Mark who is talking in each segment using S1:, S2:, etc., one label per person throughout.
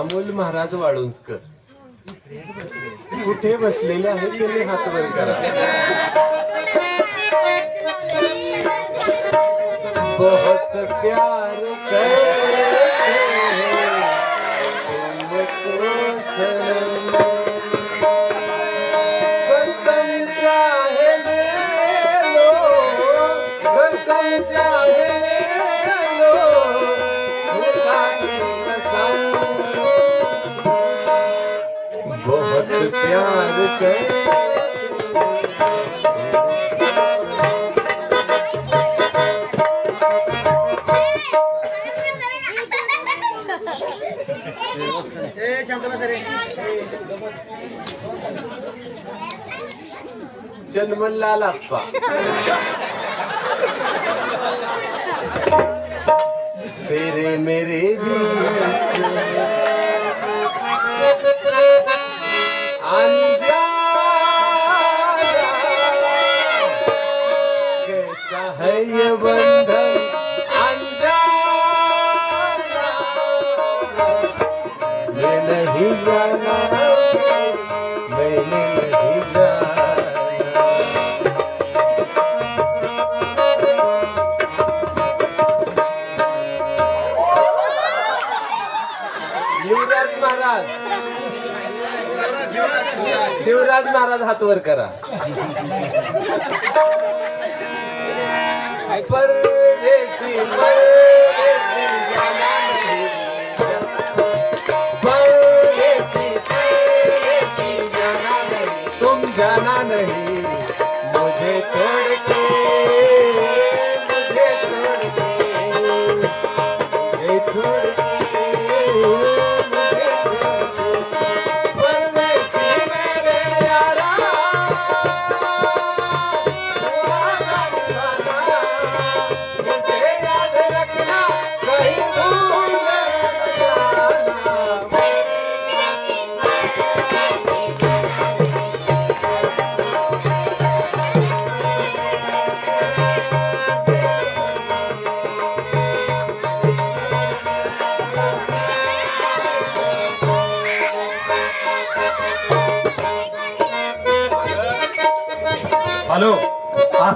S1: अमोल महाराज वाळुंजकर. कुठे बसलेले आहेत त्यांनी हात वर करा. बहुत प्यार कर अप्पा तेरे मेरे बीच अनजाना महाराज हात वर करा. परदेसी परदेसी तुम जाना नहीं.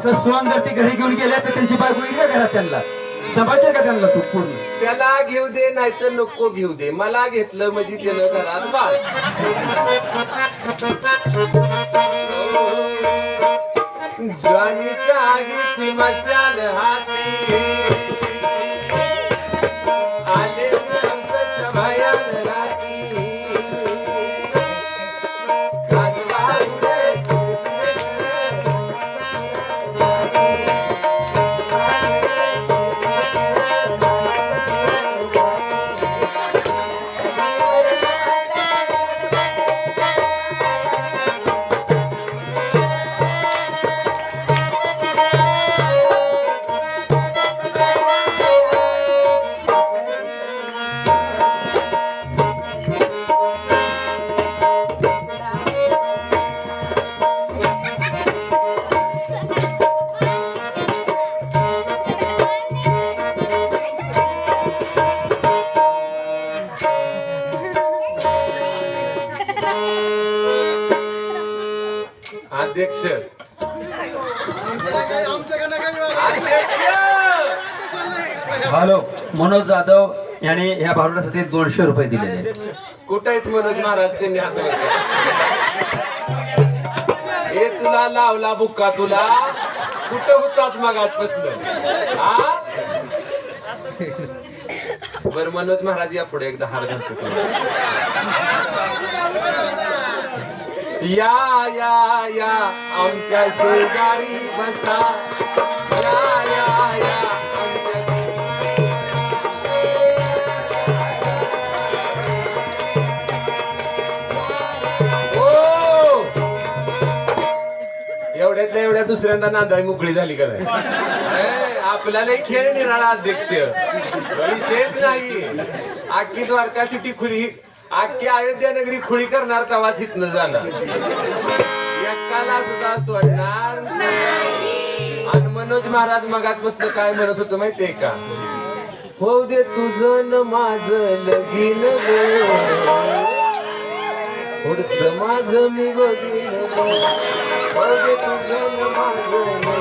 S2: असं सोन जर ते घरी घेऊन गेले तर त्यांची बायको येईल का घरात त्यांना? समजते का त्यांना तू पूर्ण?
S1: त्याला घेऊ दे नाहीतर नको घेऊ दे. मला घेतलं म्हणजे त्यानं घरात बाळ. ज्वानीच्या आगीची मशाल हाती. अध्यक्ष.
S2: हॅलो. मनोज जाधव यांनी ह्या भारुडासाठी दोनशे रुपये दिलेले आहेत.
S1: कुठं आहेत मनोज महाराज? त्यांनी हे तुला लावला बुक्का तुला. कुठं होताच मग आजपासून? हा? बर मनोज महाराज या पुढे एकदा हार घालतो. या या या. आमच्या शेजारी बसा. या या या. हो. एवढ्यातल्या एवढ्या दुसऱ्यांदा नांदाई मोकळी झाली का नाही? आपल्याला खेळ निराळा अध्यक्ष. विषयच नाही. आखी द्वारका सिटी खुली आखी अयोध्या नगरी खुळी करणार तवाच इथनं जाणार. एकाला सुद्धा सोडणार आणि मनोज महाराज मगात बसलं काय म्हणत होतं माहितीये का? हो दे तुझं न माझं लगीन ग. पुढचं मी बघीन ग. दे तुझं न माझं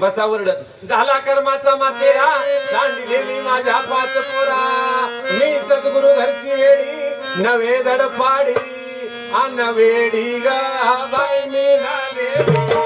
S1: बसा वरडत झाला कर्माचा मातेरा सांडिले माझ्या पाच पोरा. मी सद्गुरु घरची वेडी नवे धड पाडी अन वेडी ग बाई मी झाले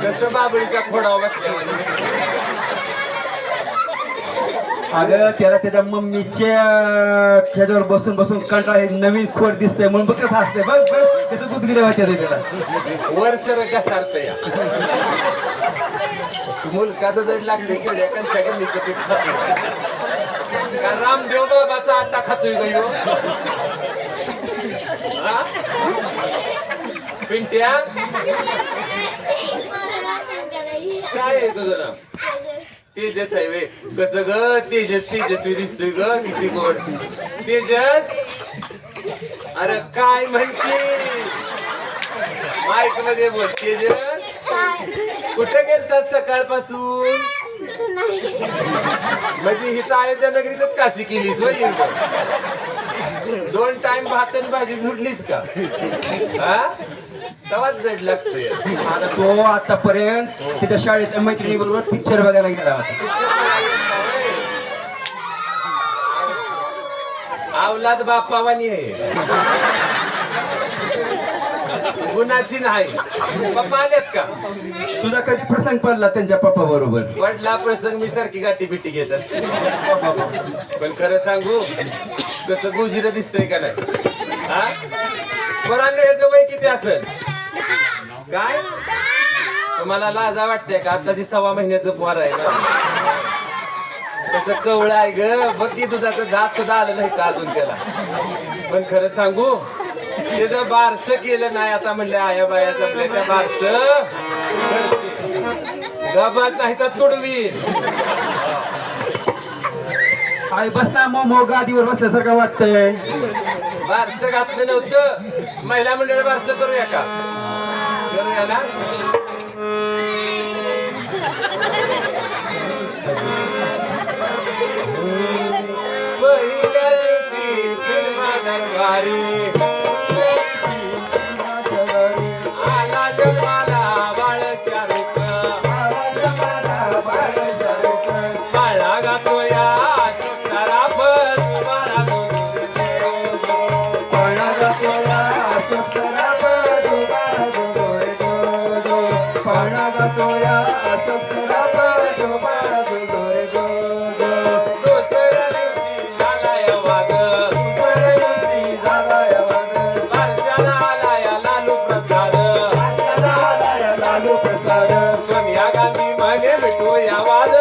S1: कसं
S2: अगं त्याला त्याच्या मम्मीच्या खेळावर बसून बसून कंटाळा एक नवीन खोड दिसतंय म्हणून बघ कसं असतंय बघ बघ कसं दूध गेलं माहिती त्याला
S1: वर सर कसा अर्थ या मुलकाचं जड लागते केवढ्या कंच्या गल्लीचं पीठ खातोय. का रामदेव बाबाचा आटा खातोय ग ह्यो? हा? पिंट्या? काय आहे तुझं नाव? तेजस आहे वे. कसं ग? तेजस तेजस्वी दिसतोय ग. किती गोड. तेजस? अरे काय म्हणते? माईकमध्ये बोल तेजस. कुठं गेलतास सकाळपासून? म्हणजे हिथं अयोध्या नगरीतच काशी केलीस दोन टाइम भात आणि भाजी सुटलीच का? हा? तवाच जड लागतोय.
S2: आता तो आतापर्यंत त्याच्या शाळेच्या मैत्रिणी बरोबर पिक्चर बघायला गेला
S1: अवलाद बापावानी आहे. गुणाची नाही. पप्पा आलेत का?
S2: तुझा कधी प्रसंग पडला त्यांच्या पप्पा बरोबर.
S1: वडला प्रसंग मी सारखी गाठी बिटी घेत असते. पण खरं सांगू कसं गुजिर दिसतंय का नाही? हा? पोरांनो ह्याचं वय किती असेल? काय? तुम्हाला लाजा वाटते का? आताची सव्वा महिन्याचं पोर आहे ना कसं कवळ आहे ग. बघ दुधाचं दात सुद्धा आलं नाही का अजून त्याला? पण खरं सांगू त्याचं बारस केलं नाही आता म्हणले आया बाया जपल्या त्या बारस गबात नाही तर तुडवी
S2: आई बसता मग मो गादीवर बसल्यासारखं वाटतंय.
S1: बारस घातलं नव्हतं. महिला मंडळ बारस करूया का? ना पहिल्या दिवशी दरबारी. वाद सोनिया गांधी म्हणे मिठू या वाद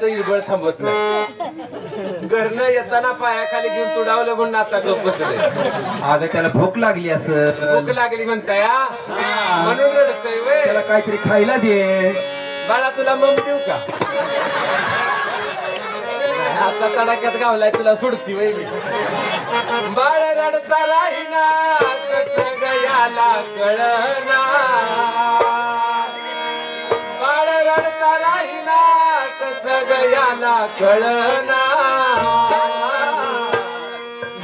S1: तर इरबळ थांबत नाही. घरनं येताना पायाखाली घेऊन तुडावलं म्हणून आता गप बसले.
S2: अगं त्याला भूक लागली असं
S1: भूक लागली म्हणताय हा? म्हणून रडतय
S2: त्याला काहीतरी खायला दे.
S1: बाळा तुला मग देऊ का? आता तडाक्यात गावलाय तुला सोडती वय मी. बाळ रडता राहिना कसं गयाला कळना. कसं गयाला कळना.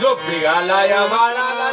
S1: जो घाला या बाळाला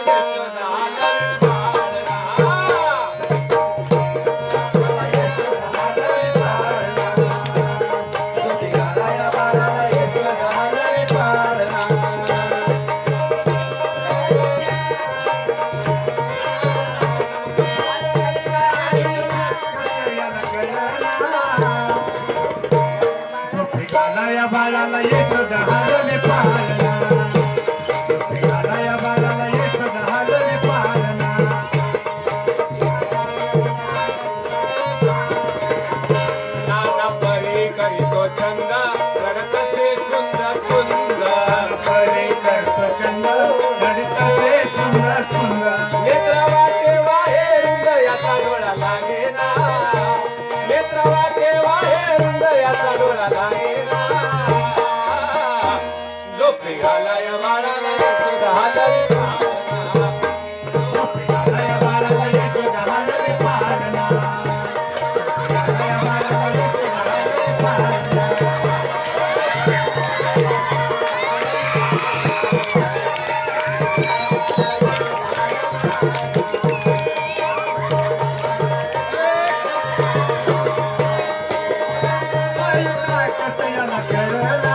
S2: या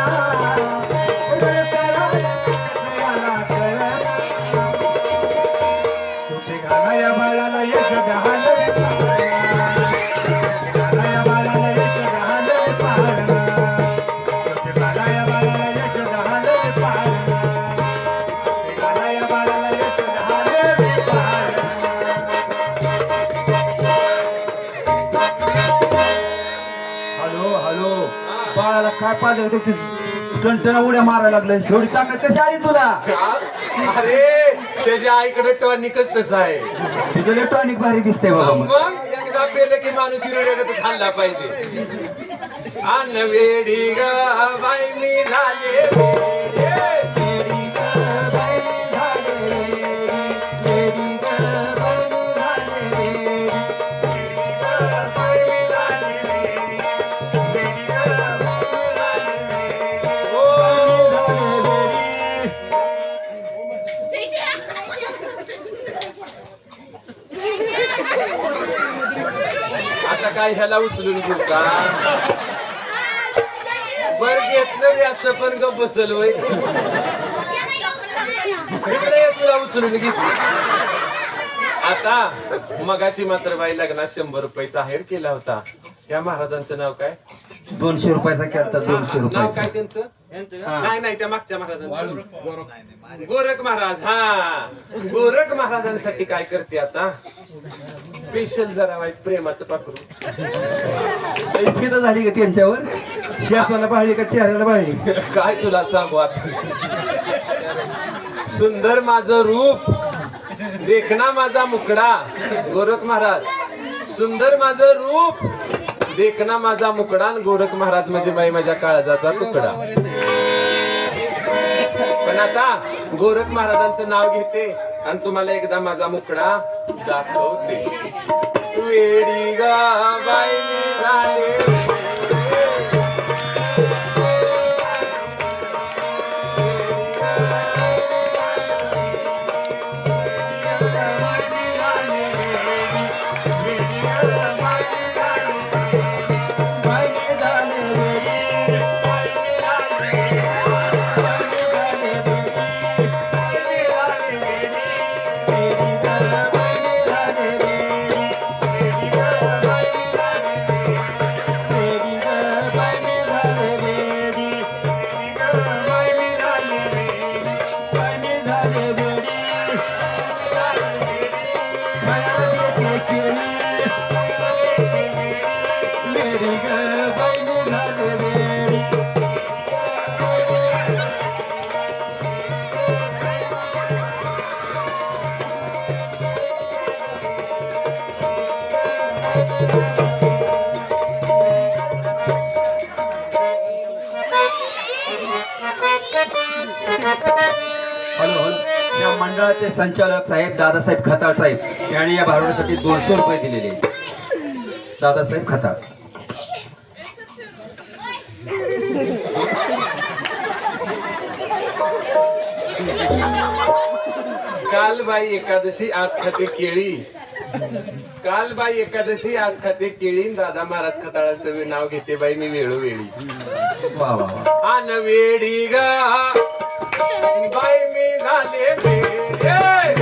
S2: त्याची टणटणा उड्या मारायला लागलं. एवढी ताकद कशी आली तुला?
S1: अरे त्याच्या आईकडे टॉनिकच तसं आहे.
S2: तुझं इलेक्ट्रॉनिक भारी दिसते बाबा मग.
S1: मग एकदा पेलं की माणूस हिरोड्याकडे खाल्ला पाहिजे. अन वेडी ग बाई मी झाले काय ह्याला उचलून घेऊ का? बर घेतलं असतं पण ग बसल वय तुला उचलून घेतली आता मगाशी मात्र बाई लग्नात शंभर रुपयाचा आहेर केला होता. या महाराजांचं नाव काय?
S2: दोनशे रुपयाचा केलता दोनशे
S1: नाव
S2: रुपयाचा.
S1: काय त्यांचं? नाही नाही त्या मागच्या महाराजांचं. गोरख महाराज. हा. गोरख महाराजांसाठी काय करते आता? स्पेशल जरा वाईच प्रेमाचं पाखरू.
S2: फिदा झाली का त्यांच्यावर? शेताला पाहिली का चेहऱ्याला पाहिली?
S1: काय तुला सांगू आता? सुंदर माझं रूप. देखना माझा मुकडा. गोरख महाराज. सुंदर माझं रूप. देखना माझा मुकडा आणि गोरख महाराज म्हणजे बाई माझ्या काळजाचा तुकडा. पण आता गोरख महाराजांचं नाव घेते आणि तुम्हाला एकदा माझा मुकडा दाखवते. वेडी गा
S2: मंडळाचे संचालक साहेब दादासाहेब खताळ साहेब यांनी या भारुडासाठी दोनशे रुपये दिलेले. दादासाहेब खताळ.
S1: काल बाई एकादशी आज खाते केळी. काल बाई एकादशी आज खाते केळी. दादा महाराज खताळाचं नाव घेते बाई मी वेळोवेळी
S2: वा वा वा.
S1: आन वेडी गा. बाई मी झाले वेडे.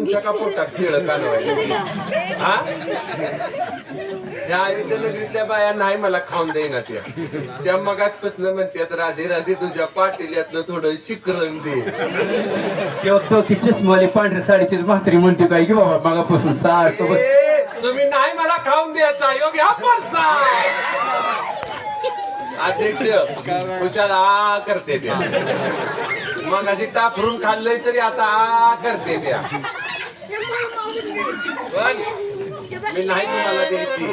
S1: तुमच्या का पोटात खेळ कालवायला हा? या आयुध्य नगरीतल्या बाया नाही मला खाऊन देईना त्या. त्या मगाचपासून म्हणतात राधे राधे तुझ्या पाटील्यातलं थोडं शिकरण दे.
S2: तो तिचीच मला पांढऱ्या साडीचीच म्हातारी म्हणते काय की बाबा मागापासून सारखं बस.
S1: तुम्ही नाही मला खाऊन द्यायचा योग ह्या परसा अध्यक्ष हुशार आ करते त्या. मग आधी टाफरून खाल्लंय तरी आता आ करते त्या. मी नाही तुम्हाला द्यायची.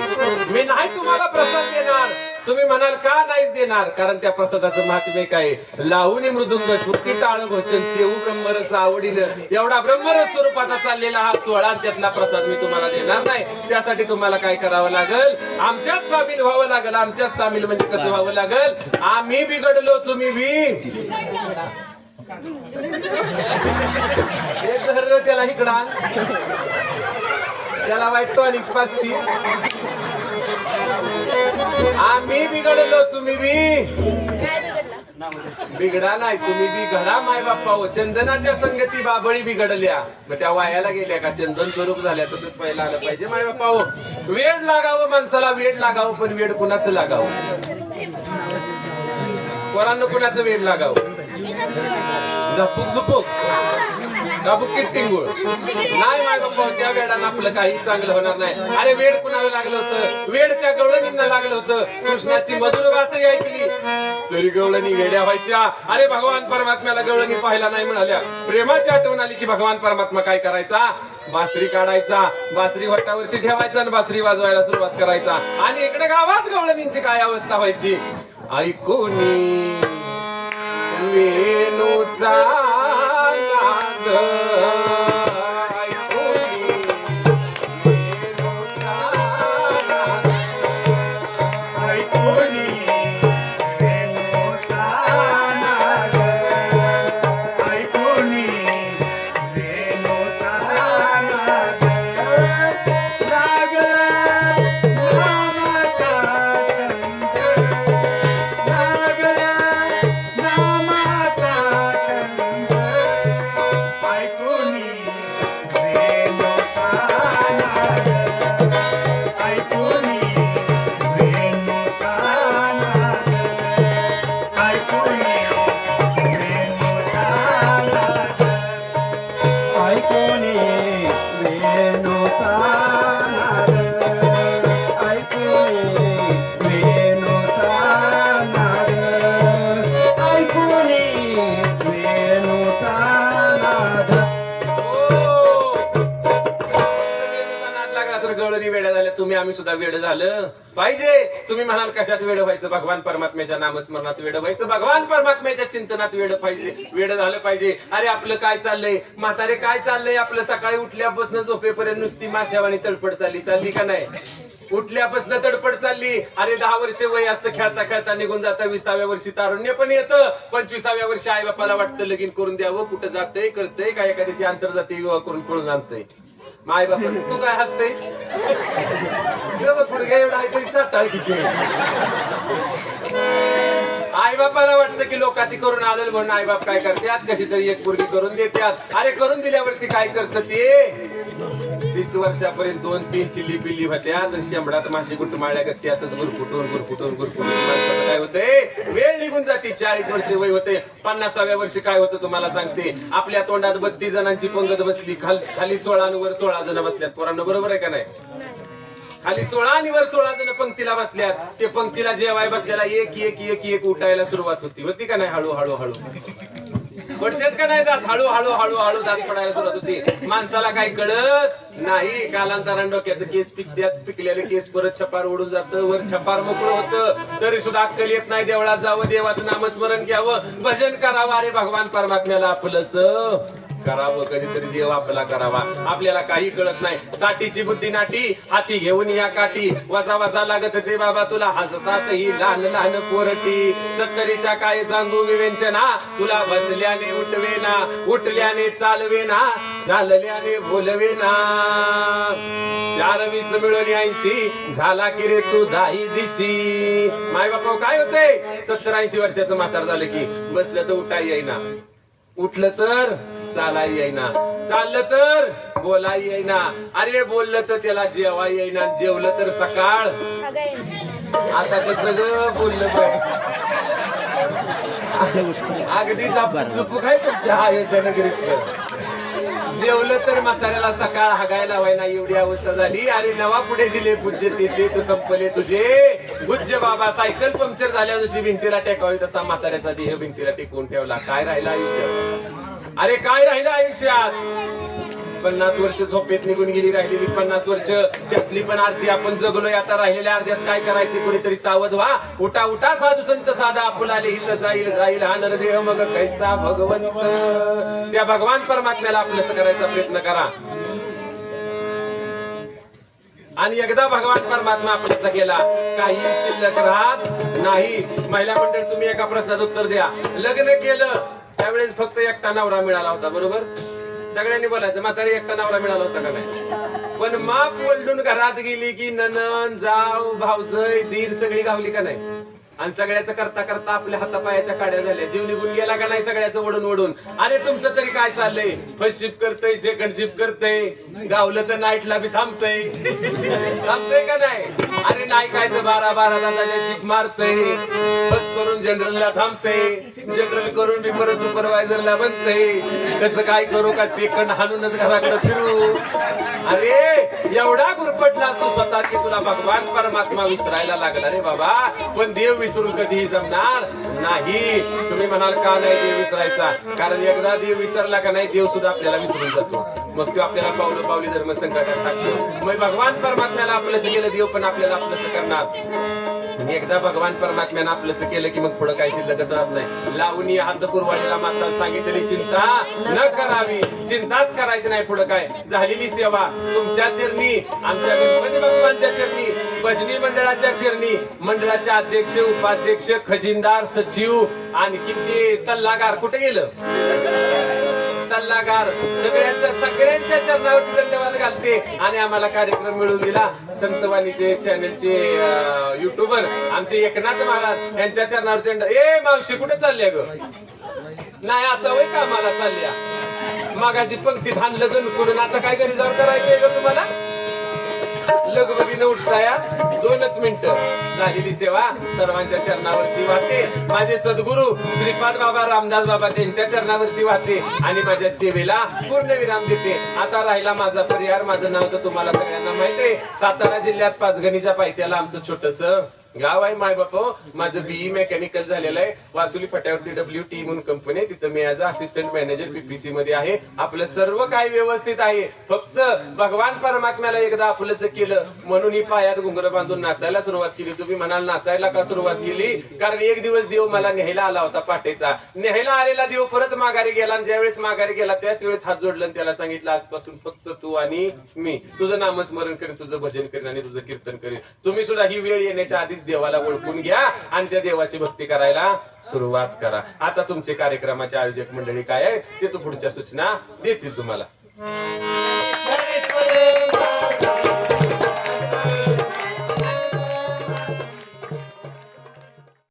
S1: मी नाही तुम्हाला प्रसाद देणार. तुम्ही म्हणाल का नाहीच देणार? कारण त्या प्रसादाचं महात्म्य काय लावणी मृदुंग स्मृती टाळ घोषण सेऊ ब्रह्मरस आवडीनं. एवढा ब्रह्मरस स्वरूपाचा चाललेला हा सोहळा त्यातला प्रसाद मी तुम्हाला देणार नाही. त्यासाठी तुम्हाला काय करावं लागल? आमच्यात सामील व्हावं लागल. आमच्यात सामील म्हणजे कसं व्हावं लागल? आम्ही बिघडलो तुम्ही बी एक धरलं त्याला इकडं त्याला वाटतो आणि पाचती आम्ही बिघडलो तुम्ही बी. बिघडा नाही तुम्ही बी घडा माय बाप्पा. हो चंदनाच्या संगती बाबळी बिघडल्या. मग त्या वायाला गेल्या का? चंदन स्वरूप झाल्या तसंच पहिला आलं पाहिजे माय बाप्पा. हो वेड लागावं माणसाला वेड लागावं पण वेड कुणाचं लागावं? पोरांना कुणाचं वेड लागावं? झपूक झुपूक का बुकीट टिंगूळ नाही माय बाप्पा त्या वेळानं आपलं काही चांगलं होणार नाही. अरे वेड कुणाला लागलं होतं? वेड त्या गवळणींना लागलं होतं. कृष्णाची मधुर वाचही ऐकली. तरी गवळणी वेड्या व्हायच्या. अरे भगवान परमात्म्याला गवळणी पाहायला नाही म्हणाल्या प्रेमाची आठवण आली की भगवान परमात्मा काय करायचा? बासरी काढायचा बासरी वटावरती ठेवायचा आणि बासरी वाजवायला सुरुवात करायचा. आणि इकडे गावात गवळणींची काय अवस्था व्हायची? ऐकूनी वेणूचा नाद ऐकूनी लागला तर गळणी वेड्या झाल्या तुम्ही आम्ही सुद्धा वेड झालं. पाहिजे. तुम्ही म्हणाल कशात वेड व्हायचं? भगवान परमात्म्याच्या नामस्मरणात वेड व्हायचं. भगवान परमात्म्याच्या चिंतनात वेड पाहिजे. वेड झालं पाहिजे. अरे आपलं काय चाललंय? म्हातारे काय चाललंय? आपलं सकाळी उठल्यापासून झोपेपर्यंत नुसती माशावानी तडपड चालली. चालली का नाही? उठल्यापासून तडपड चालली. अरे दहा वर्ष वय असतं खेळता खेळता निघून जातं. विसाव्या वर्षी तारुण्य पण येतं. पंचवीसाव्या वर्षी आई बापाला वाटतं लगीन करून द्यावं. कुठं जातंय करतंय काय एखाद्याची आंतरजातीय विवाह करून पळून आणतंय. माय बापा तू काय हसते गुडघ्या एवढा आहे तरी चाटाळ किती आई बापाला वाटतं की लोकांची करून आलेलं म्हणून आई बाप काय करतात? कशी तरी एक पूर्वी करून देतात. अरे करून दिल्यावरती काय करतं ते? वीस वर्षापर्यंत दोन तीन चिल्ली पिल्ली होत्या. तर शेंबडात माशी गुटमाळ्या गत त्यातच गुरफुटून गुरफुटून गुरफुटून. माणसाचं काय होतंय? वेळ निघून जाते. चाळीस वर्ष वय होते पन्नासाव्या वर्षी काय होतं तुम्हाला सांगते. आपल्या तोंडात बत्तीस जणांची पंगत बसली. खाल खाली सोळा आणि वर सोळा जण बसल्यात. पोरांना बरोबर आहे का नाही? खाली सोळा आणि वर सोळा जण पंक्तीला बसल्यात. ते पंक्तीला जेवाय बसल्याला एक एक एक एक उठायला सुरुवात होती. होती का नाही? हळूहळू हळू पडतात का नाही दात हळू हळू हळू हळू जात पडायला सुरुवात होती. माणसाला काही कळत नाही. कालांतरान डोक्याचं केस पिकत्यात. पिकलेले केस परत छपार उडून जातं. वर छपार मोकळं होतं. तरी सुद्धा अक्कल येत नाही. देवळात जावं देवाचं नामस्मरण घ्यावं. भजन करावं. अरे भगवान परमात्म्याला आपलंच करावं कधीतरी देव आपला करावा. आपल्याला काही कळत नाही. साठीची बुद्धी नाटी हाती घेऊन या काठी. वजा वजा लागत बाबा तुला. हसतात ही लहान लहान पोरटी. सत्तरीच्या काय सांगू विवेंचना? तुला बसल्याने उठवेना उठल्याने चालवेना चालल्याने बोलवेना. चार वीस मिळून ऐंशी झाला की रे तू दाही दिशी. माय बापा काय होते सत्तर ऐंशी वर्षाचं म्हातार झालं की बसलं तर उठाई येईना. उठलं तर चालाय येईना. चाललं तर बोलाय येईना. अरे बोललं तर त्याला जेवाय येईना. जेवलं तर सकाळ. आता कसलं ग बोललं तर. अगदी चुकू काय तुमच्या अयोध्यानगरीत जेवलं तर म्हाताऱ्याला सकाळ हागायला व्हायना एवढी अवस्था झाली. अरे नवा पुढे दिले पूज्य तिथले तू संपले तुझे. पूज्य बाबा सायकल पंक्चर झाल्या जशी भिंतीला टेकावी तसा म्हाताऱ्याचा देह भिंतीला टेकवून ठेवला. काय राहिलं आयुष्यात? अरे काय राहिलं आयुष्यात? पन्नास वर्ष झोपेत निघून गेली राहिलेली पन्नास वर्ष. त्यातली पण अर्धी आपण जगलोय. आता राहिलेल्या अर्ध्यात काय करायचे? कोणीतरी सावध व्हा. उठा उठा साधू संत साधा आपुलाले हिस जाईल जाईल. हा नरदेह मग कैसा भगवंत? त्या भगवान परमात्म्याला आपलं करायचा प्रयत्न करा. आणि एकदा भगवान परमात्मा आपल्याचा केला काही शिल्लक राहत नाही. महिला मंडळ तुम्ही एका प्रश्नात उत्तर द्या. लग्न केलं त्यावेळेस फक्त एकटा नवरा मिळाला होता बरोबर? सगळ्यांनी बोलायचं म्हातारी एकटा नवरा मिळाला होता का नाही? पण माप वलडून घरात गेली की ननन जाव भावजय दीर सगळी गावली का नाही? आणि सगळ्याचं करता करता आपल्या हातापायाच्या काड्या झाल्या. जीवनी गुण गेला का नाही सगळ्याचं ओढून ओढून? अरे तुमचं तरी काय चाललंय? फर्स्ट शिफ्ट करतय सेकंड शिफ्ट करतय. गावलं तर नाईटला बी थांबतय. थांबतय का नाही? अरे नाही काय तर बारा बारा शिफ्ट मारतय. बस करून जनरलला थांबतय. जनरल करून मी परत सुपरवायझरला म्हणते कसं काय करू का सेकंड हाणूनच घराकडे फिरू? अरे एवढा गुरपटला तू स्वतः की तुला भगवान परमात्मा विसरायला लागला रे बाबा. पण देव विसरून कधीही जमणार नाही. तुम्ही म्हणाल का नाही देव विसरायचा? कारण एकदा देव विसरला का नाही देव सुद्धा आपल्याला विसरून जातो. मग तो आपल्याला पावलं पावली धर्म संकटात टाकतो. मग भगवान परमात्म्याला आपलंच गेलं देव पण आपल्याला आपलंच करणार. एकदा भगवान परमात्म्यानं आपलंच केलं की मग पुढे काही शिल्लकच राहत नाही. लावून हात कुरवाडीला मात्र सांगितलेली चिंता न करावी. चिंताच करायची नाही पुढे काय. झालेली सेवा तुमच्या चरणी आमच्या गणपती भगवानच्या चरणी भजनी मंडळाच्या चरणी मंडळाचे अध्यक्ष उपाध्यक्ष खजिनदार सचिव आणि किती सल्लागार कुठे गेलं? सल्लागार. सगळ्यांच्या सगळ्यांच्या चरणावरती धन्यवाद घालते. आणि आम्हाला कार्यक्रम मिळवून दिला. संतवाणीचे चॅनलचे युट्यूबर आमचे एकनाथ महाराज यांच्या चरणावरती ए मावशी कुठे चालले ग? नाही आता वय कामाला चालल्या. मागाशी पंक्तीत हाणलं जण करून आता काय घरी जाऊन करायचंय ग तुम्हाला? लगबगीनं उठताया दोनच मिनिट. झालेली सेवा सर्वांच्या चरणावरती वाहते. माझे सद्गुरू श्रीपाद बाबा रामदास बाबा त्यांच्या चरणावरती वाहते आणि माझ्या सेवेला पूर्ण विराम देते. आता राहिला माझा परिहार. माझं नाव तर तुम्हाला सगळ्यांना माहिती आहे. सातारा जिल्ह्यात पाचगणीच्या पायथ्याला आमचं छोटस गाव आहे माय बाप हो. माझं बीई मेकॅनिकल झालेलं आहे. वासुली फट्यावरती डब्ल्यू टी म्हणून कंपनी आहे. तिथं मी ऍज असिस्टंट मॅनेजर पीपीसी मध्ये आहे. आपलं सर्व काही व्यवस्थित आहे. फक्त भगवान परमात्म्याला एकदा आपलंच केलं. म्हणून ही पायात घुंगर बांधून नाचायला सुरुवात केली. तुम्ही म्हणाल नाचायला का सुरुवात केली? कारण एक दिवस देव मला न्यायला आला होता पाठेचा. न्यायला आलेला देव परत माघारी गेला आणि ज्यावेळेस माघारी गेला त्याच वेळेस हात जोडलं आणि त्याला सांगितलं आजपासून फक्त तू आणि मी. तुझं नामस्मरण करेन तुझं भजन करेन आणि तुझं कीर्तन करेन तुम्ही सुद्धा ही वेळ येण्याच्या आधीच देवाला ओळखून घ्या आणि त्या देवाची भक्ती करायला सुरुवात करा. आता तुमचे कार्यक्रमाचे आयोजक मंडळी काय आहे ते तो पुढच्या सूचना देतील तुम्हाला.